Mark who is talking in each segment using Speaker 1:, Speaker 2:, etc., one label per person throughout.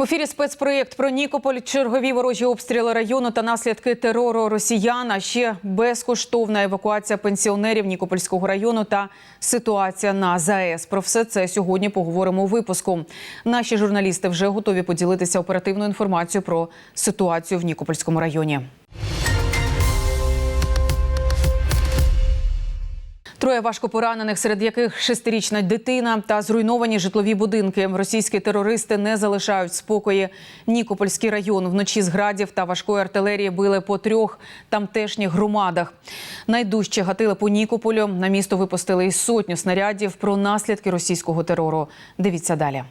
Speaker 1: В ефірі спецпроєкт про Нікополь, чергові ворожі обстріли району та наслідки терору росіян. А ще безкоштовна евакуація пенсіонерів Нікопольського району та ситуація на ЗАЕС. Про все це сьогодні поговоримо у випуску. Наші журналісти вже готові поділитися оперативною інформацією про ситуацію в Нікопольському районі. Троє важко поранених, серед яких шестирічна дитина та зруйновані житлові будинки. Російські терористи не залишають спокої. Нікопольський район вночі з градів та важкої артилерії били по трьох тамтешніх громадах. Найдужче гатили по Нікополю. На місто випустили і сотню снарядів про наслідки російського терору. Дивіться далі.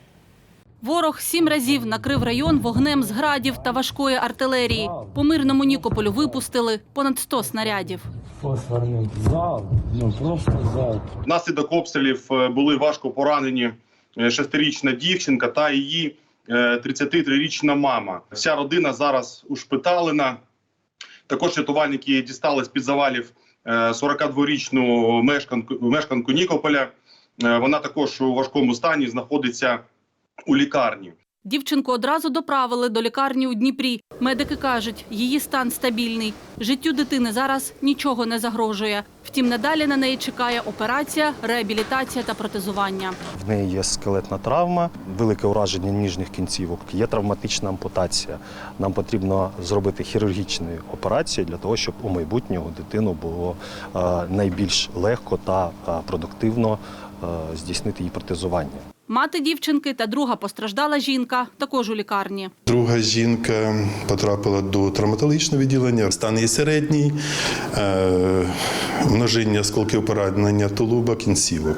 Speaker 2: Ворог сім разів накрив район вогнем з градів та важкої артилерії. По мирному Нікополю випустили понад 100 снарядів.
Speaker 3: Фосфорний зал, ну просто зал.
Speaker 4: Внаслідок обстрілів е, були важко поранені е, шестирічна дівчинка та її е, 33-річна мама. Вся родина зараз ушпиталена. Також рятувальники дістали з під завалів е, 42-річну мешканку, мешканку Нікополя. Е, Вона також у важкому стані знаходиться у лікарні.
Speaker 2: Дівчинку одразу доправили до лікарні у Дніпрі. Медики кажуть, її стан стабільний. Життю дитини зараз нічого не загрожує. Втім, надалі на неї чекає операція, реабілітація та протезування.
Speaker 5: В неї є скелетна травма, велике ураження ніжних кінцівок, є травматична ампутація. Нам потрібно зробити хірургічну операцію для того, щоб у майбутнього дитину було е, найбільш легко та е, продуктивно е, здійснити її протезування.
Speaker 2: Мати дівчинки та друга постраждала жінка також у лікарні.
Speaker 6: Друга жінка потрапила до травматологічного відділення. Стан її середній, е, множиння осколків поранення тулуба, кінцівок.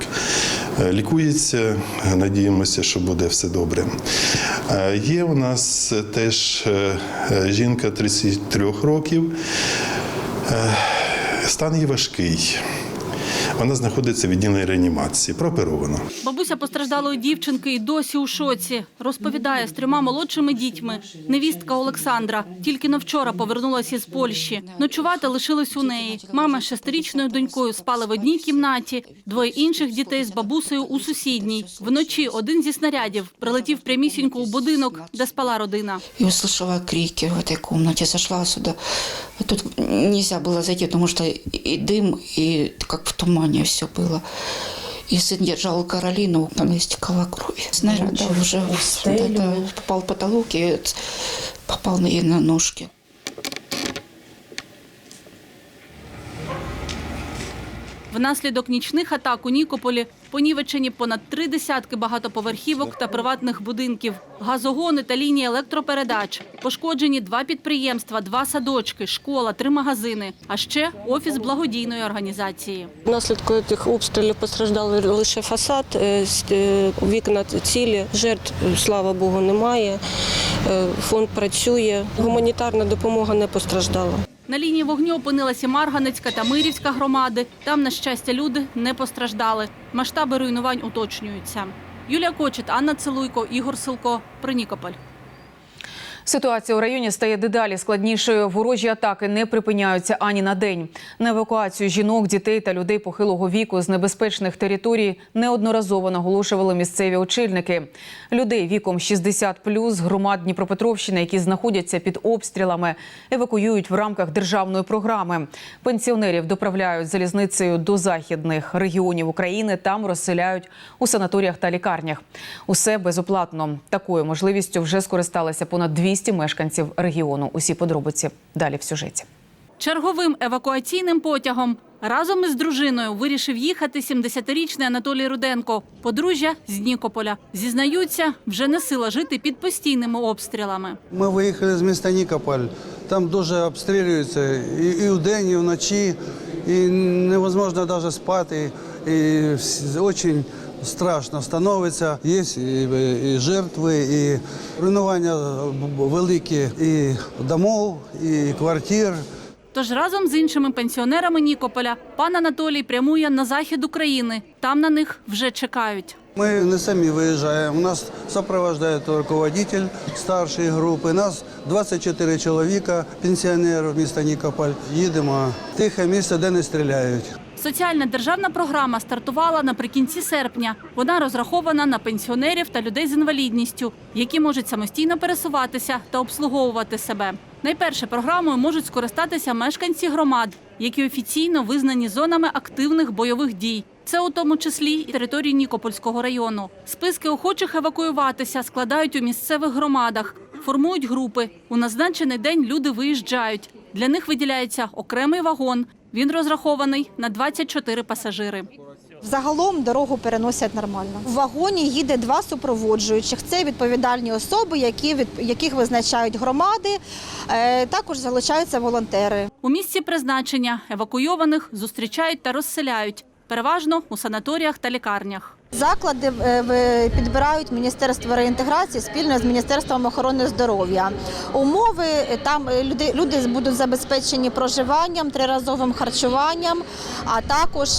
Speaker 6: Е, Лікується, надіємося, що буде все добре. Е, Є у нас теж жінка 33 років. Стан її важкий. Вона знаходиться в відділенні реанімації, прооперована.
Speaker 2: Бабуся постраждалої дівчинки і досі у шоці. Розповідає, з трьома молодшими дітьми. Невістка Олександра тільки на вчора повернулася із Польщі. Ночувати лишились у неї. Мама з шестирічною донькою спали в одній кімнаті, двоє інших дітей з бабусею у сусідній. Вночі один зі снарядів прилетів прямісінько у будинок, де спала родина.
Speaker 7: и услышала крики в этой комнате. Зашла сюда. Тут нельзя было зайти, потому что и дым, и как в тумане все было. И сын держал Каролину, она истекала кровь. Снаряд да, уже да, да, попал в потолок и попал на ей на ножки.
Speaker 2: Внаслідок нічних атак у Нікополі понівечені понад три десятки багатоповерхівок та приватних будинків, газогони та лінії електропередач. Пошкоджені два підприємства, два садочки, школа, три магазини, а ще офіс благодійної організації.
Speaker 8: Внаслідку цих обстрілів постраждали лише фасад, е, е, вікна цілі, жертв, слава Богу, немає. Е, Фонд працює. Гуманітарна допомога не постраждала.
Speaker 2: На лінії вогню опинилася Марганецька та Мирівська громади. Там, на щастя, люди не постраждали. Масштаби руйнувань уточнюються. Юлія Кочет, Анна Целуйко, Ігор Силко. Про Нікополь.
Speaker 1: Ситуація у районі стає дедалі складнішою. Ворожі атаки не припиняються ані на день. На евакуацію жінок, дітей та людей похилого віку з небезпечних територій неодноразово наголошували місцеві очільники. Людей віком 60 з громад Дніпропетровщини, які знаходяться під обстрілами, евакуюють в рамках державної програми. Пенсіонерів доправляють залізницею до західних регіонів України. Там розселяють у санаторіях та лікарнях. Усе безоплатно. Такою можливістю вже скористалися понад 200 мешканців регіону. Усі подробиці далі в сюжеті.
Speaker 2: Черговим евакуаційним потягом разом із дружиною вирішив їхати 70-річний Анатолій Руденко. Подружжя з Нікополя. Зізнаються, вже не сила жити під постійними обстрілами.
Speaker 9: Ми виїхали з міста Нікополь. Там дуже обстрілюються і, і вдень, і вночі, і невозможно навіть спати. І дуже страшно становиться. Є і, і жертви, і руйнування великі і домов, і квартир.
Speaker 2: Тож разом з іншими пенсіонерами Нікополя пан Анатолій прямує на захід України. Там на них вже чекають.
Speaker 9: Мы не самі виїжджаємо. У нас сопровождає руководитель старшої групи. Нас 24 чоловіка, пенсіонерів міста Нікополь. Їдемо в тихе місце, де не стріляють.
Speaker 2: Соціальна державна програма стартувала наприкінці серпня. Вона розрахована на пенсіонерів та людей з інвалідністю, які можуть самостійно пересуватися та обслуговувати себе. Найперше програмою можуть скористатися мешканці громад, які офіційно визнані зонами активних бойових дій. Це у тому числі і території Нікопольського району. Списки охочих евакуюватися складають у місцевих громадах, формують групи. У назначений день люди виїжджають. Для них виділяється окремий вагон. Він розрахований на 24 пасажири.
Speaker 10: Загалом дорогу переносять нормально. В вагоні їде два супроводжуючих. Це відповідальні особи, які від яких визначають громади. Е, також залучаються волонтери.
Speaker 2: У місці призначення евакуйованих зустрічають та розселяють, переважно у санаторіях та лікарнях.
Speaker 10: Заклади е, підбирають Міністерство реінтеграції спільно з Міністерством охорони здоров'я. Умови е, там е, люди, люди будуть забезпечені проживанням, триразовим харчуванням, а також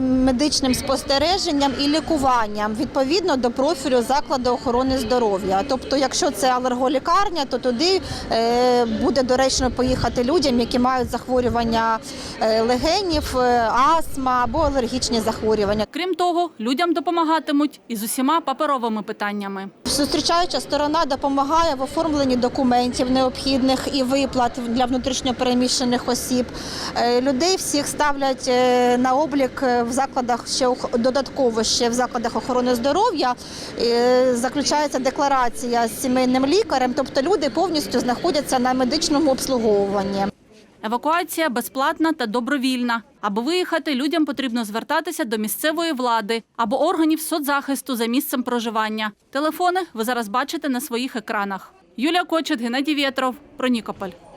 Speaker 10: медичним спостереженням і лікуванням відповідно до профілю закладу охорони здоров'я. Тобто, якщо це алерголікарня, то туди буде доречно поїхати людям, які мають захворювання легенів, астма або алергічні захворювання.
Speaker 2: Крім того, людям допомагатимуть і з усіма паперовими питаннями.
Speaker 10: Зустрічаюча сторона допомагає в оформленні документів необхідних і виплат для внутрішньопереміщених осіб. Е, Людей всіх ставлять е, на облік е, в закладах ще додатково ще в закладах охорони здоров'я. Заключається декларація з сімейним лікарем, тобто люди повністю знаходяться на медичному обслуговуванні.
Speaker 2: Евакуація безплатна та добровільна. Аби виїхати, людям потрібно звертатися до місцевої влади або органів соцзахисту за місцем проживання. Телефони ви зараз бачите на своїх екранах. Юлія Кочет, Геннадій Вєтров. Про Нікополь.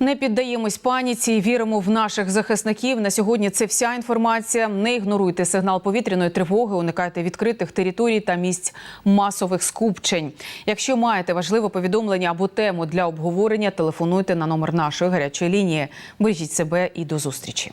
Speaker 1: Не піддаємось паніці, віримо в наших захисників. На сьогодні це вся інформація. Не ігноруйте сигнал повітряної тривоги, уникайте відкритих територій та місць масових скупчень. Якщо маєте важливе повідомлення або тему для обговорення, телефонуйте на номер нашої гарячої лінії. Бережіть себе і до зустрічі.